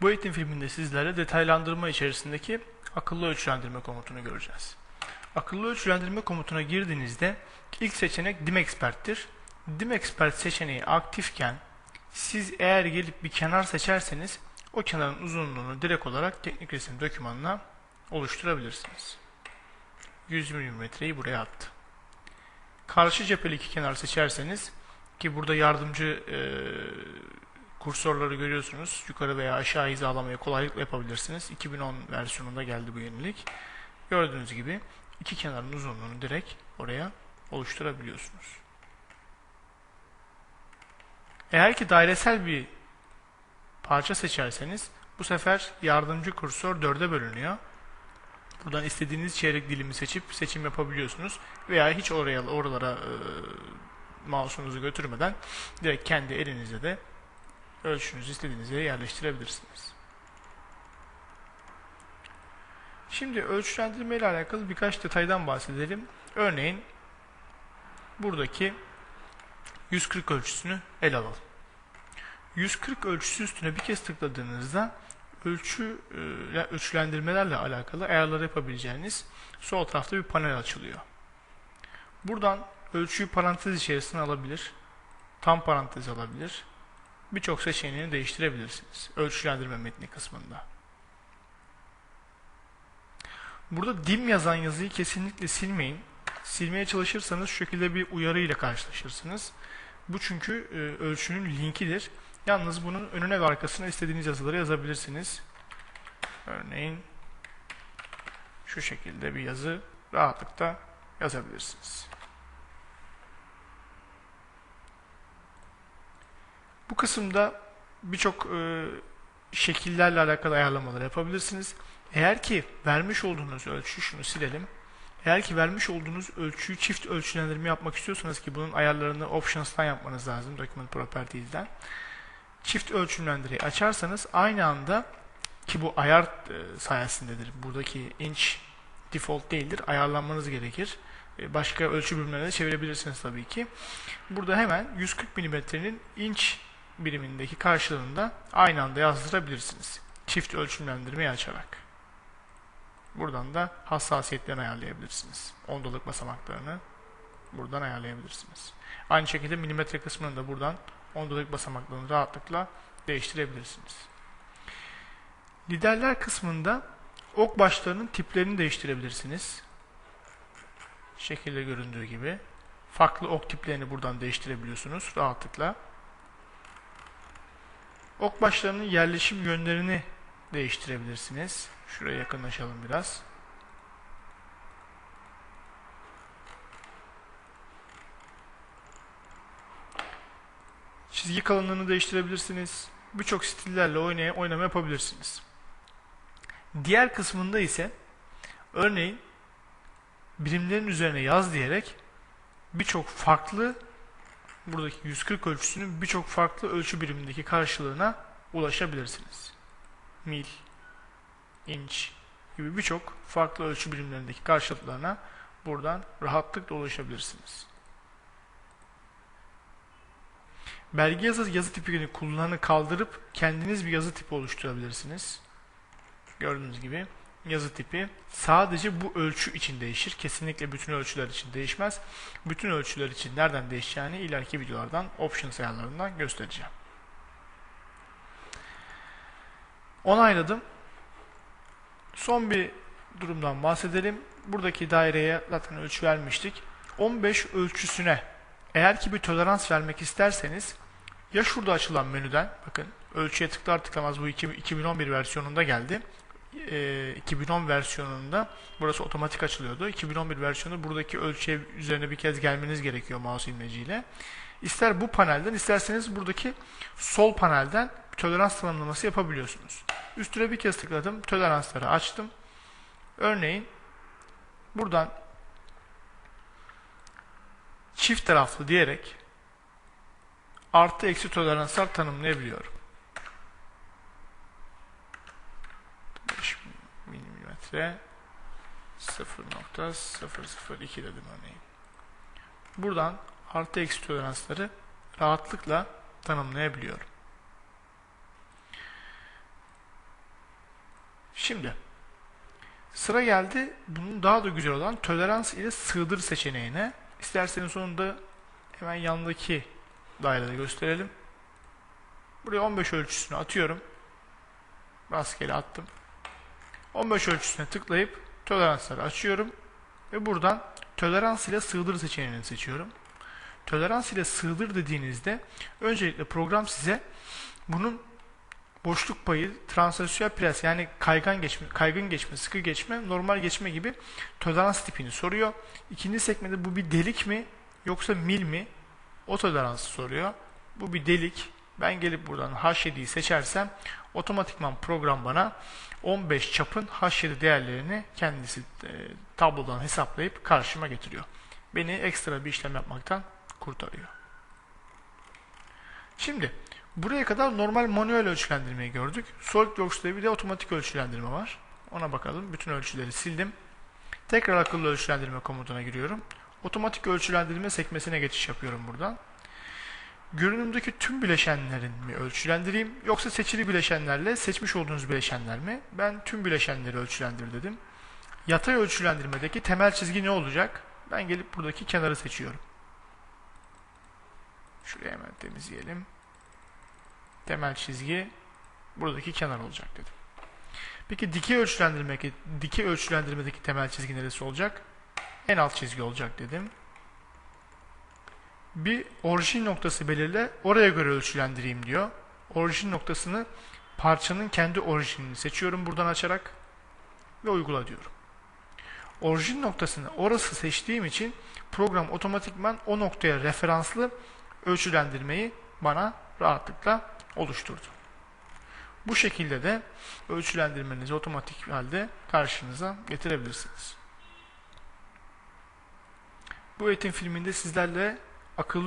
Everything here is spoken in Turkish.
Bu eğitim filminde sizlerle detaylandırma içerisindeki akıllı ölçülendirme komutunu göreceğiz. Akıllı ölçülendirme komutuna girdiğinizde ilk seçenek DimExpert'tir. DimExpert seçeneği aktifken siz eğer gelip bir kenar seçerseniz o kenarın uzunluğunu direkt olarak teknik resim dokümanına oluşturabilirsiniz. 100 mm'yi buraya attı. Karşı cepheli iki kenar seçerseniz ki burada yardımcı e, kursorları görüyorsunuz. Yukarı veya aşağı hizalamayı kolaylıkla yapabilirsiniz. 2010 versiyonunda geldi bu yenilik. Gördüğünüz gibi iki kenarın uzunluğunu direkt oraya oluşturabiliyorsunuz. Eğer ki dairesel bir parça seçerseniz bu sefer yardımcı kursor dörde bölünüyor. Buradan istediğiniz çeyrek dilimi seçip seçim yapabiliyorsunuz. Veya hiç oraya oralara e, mouse'unuzu götürmeden direkt kendi elinizle de ölçünüzü istediğiniz yere yerleştirebilirsiniz. Şimdi ölçülendirme ile alakalı birkaç detaydan bahsedelim. Örneğin buradaki 140 ölçüsünü ele alalım. 140 ölçüsü üstüne bir kez tıkladığınızda ölçü e, ölçülendirmelerle alakalı ayarlar yapabileceğiniz sol tarafta bir panel açılıyor. Buradan ölçüyü parantez içerisine alabilir, tam parantez alabilir, birçok seçeneğini değiştirebilirsiniz. Ölçülendirme metni kısmında. Burada dim yazan yazıyı kesinlikle silmeyin. Silmeye çalışırsanız şu şekilde bir uyarı ile karşılaşırsınız. Bu çünkü e, ölçünün linkidir. Yalnız bunun önüne ve arkasına istediğiniz yazıları yazabilirsiniz. Örneğin şu şekilde bir yazı rahatlıkla yazabilirsiniz. Bu kısımda birçok e, şekillerle alakalı ayarlamalar yapabilirsiniz. Eğer ki vermiş olduğunuz ölçü, şunu silelim. Eğer ki vermiş olduğunuz ölçüyü çift ölçülendirme yapmak istiyorsanız ki bunun ayarlarını Options'tan yapmanız lazım, Document Properties'den. Çift ölçümlendiriyi açarsanız aynı anda ki bu ayar e, sayesindedir. Buradaki inch default değildir. Ayarlanmanız gerekir. E, başka ölçü birimlerine çevirebilirsiniz tabii ki. Burada hemen 140 mm'nin inç birimindeki karşılığını da aynı anda yazdırabilirsiniz. Çift ölçümlendirmeyi açarak. Buradan da hassasiyetlerini ayarlayabilirsiniz. Ondalık basamaklarını buradan ayarlayabilirsiniz. Aynı şekilde milimetre kısmını da buradan ondalık basamaklarını rahatlıkla değiştirebilirsiniz. Liderler kısmında ok başlarının tiplerini değiştirebilirsiniz. Şekilde göründüğü gibi. Farklı ok tiplerini buradan değiştirebiliyorsunuz rahatlıkla. Ok başlarının yerleşim yönlerini değiştirebilirsiniz. Şuraya yakınlaşalım biraz. Çizgi kalınlığını değiştirebilirsiniz. Birçok stillerle oynaya, oynama yapabilirsiniz. Diğer kısmında ise örneğin birimlerin üzerine yaz diyerek birçok farklı buradaki 140 ölçüsünün birçok farklı ölçü birimindeki karşılığına ulaşabilirsiniz. Mil, inç gibi birçok farklı ölçü birimlerindeki karşılıklarına buradan rahatlıkla ulaşabilirsiniz. Belge yazı yazı tipini kullananı kaldırıp kendiniz bir yazı tipi oluşturabilirsiniz. Gördüğünüz gibi yazı tipi sadece bu ölçü için değişir. Kesinlikle bütün ölçüler için değişmez. Bütün ölçüler için nereden değişeceğini ileriki videolardan options ayarlarından göstereceğim. Onayladım. Son bir durumdan bahsedelim. Buradaki daireye zaten ölçü vermiştik. 15 ölçüsüne eğer ki bir tolerans vermek isterseniz ya şurada açılan menüden bakın ölçüye tıklar tıklamaz bu 2011 versiyonunda geldi. 2010 versiyonunda burası otomatik açılıyordu. 2011 versiyonu buradaki ölçüye üzerine bir kez gelmeniz gerekiyor mouse imleciyle. İster bu panelden isterseniz buradaki sol panelden tolerans tanımlaması yapabiliyorsunuz. Üstüne bir kez tıkladım. Toleransları açtım. Örneğin buradan çift taraflı diyerek artı eksi toleranslar tanımlayabiliyorum. Milimetre 0.002 dedim örneğin. Buradan artı eksi toleransları rahatlıkla tanımlayabiliyorum. Şimdi sıra geldi bunun daha da güzel olan tolerans ile sığdır seçeneğine. İsterseniz sonunda hemen yanındaki dairede gösterelim. Buraya 15 ölçüsünü atıyorum. Rastgele attım. 15 ölçüsüne tıklayıp toleransları açıyorum. Ve buradan tolerans ile sığdır seçeneğini seçiyorum. Tolerans ile sığdır dediğinizde öncelikle program size bunun boşluk payı, transasiyel pres yani kaygan geçme, kaygın geçme, sıkı geçme, normal geçme gibi tolerans tipini soruyor. İkinci sekmede bu bir delik mi yoksa mil mi? O toleransı soruyor. Bu bir delik. Ben gelip buradan H7'yi seçersem otomatikman program bana 15 çapın H7 değerlerini kendisi e, tablodan hesaplayıp karşıma getiriyor. Beni ekstra bir işlem yapmaktan kurtarıyor. Şimdi buraya kadar normal manuel ölçülendirmeyi gördük. SolidWorks'ta bir de otomatik ölçülendirme var. Ona bakalım. Bütün ölçüleri sildim. Tekrar akıllı ölçülendirme komutuna giriyorum. Otomatik ölçülendirme sekmesine geçiş yapıyorum buradan. Görünümdeki tüm bileşenlerin mi ölçülendireyim yoksa seçili bileşenlerle seçmiş olduğunuz bileşenler mi? Ben tüm bileşenleri ölçülendir dedim. Yatay ölçülendirmedeki temel çizgi ne olacak? Ben gelip buradaki kenarı seçiyorum. Şuraya hemen temizleyelim. Temel çizgi buradaki kenar olacak dedim. Peki dikey ölçülendirmedeki, dikey ölçülendirmedeki temel çizgi neresi olacak? En alt çizgi olacak dedim. Bir orijin noktası belirle, oraya göre ölçülendireyim diyor. Orijin noktasını parçanın kendi orijinini seçiyorum buradan açarak ve uygula diyorum. Orijin noktasını orası seçtiğim için program otomatikman o noktaya referanslı ölçülendirmeyi bana rahatlıkla oluşturdu. Bu şekilde de ölçülendirmenizi otomatik halde karşınıza getirebilirsiniz. Bu eğitim filminde sizlerle akıllı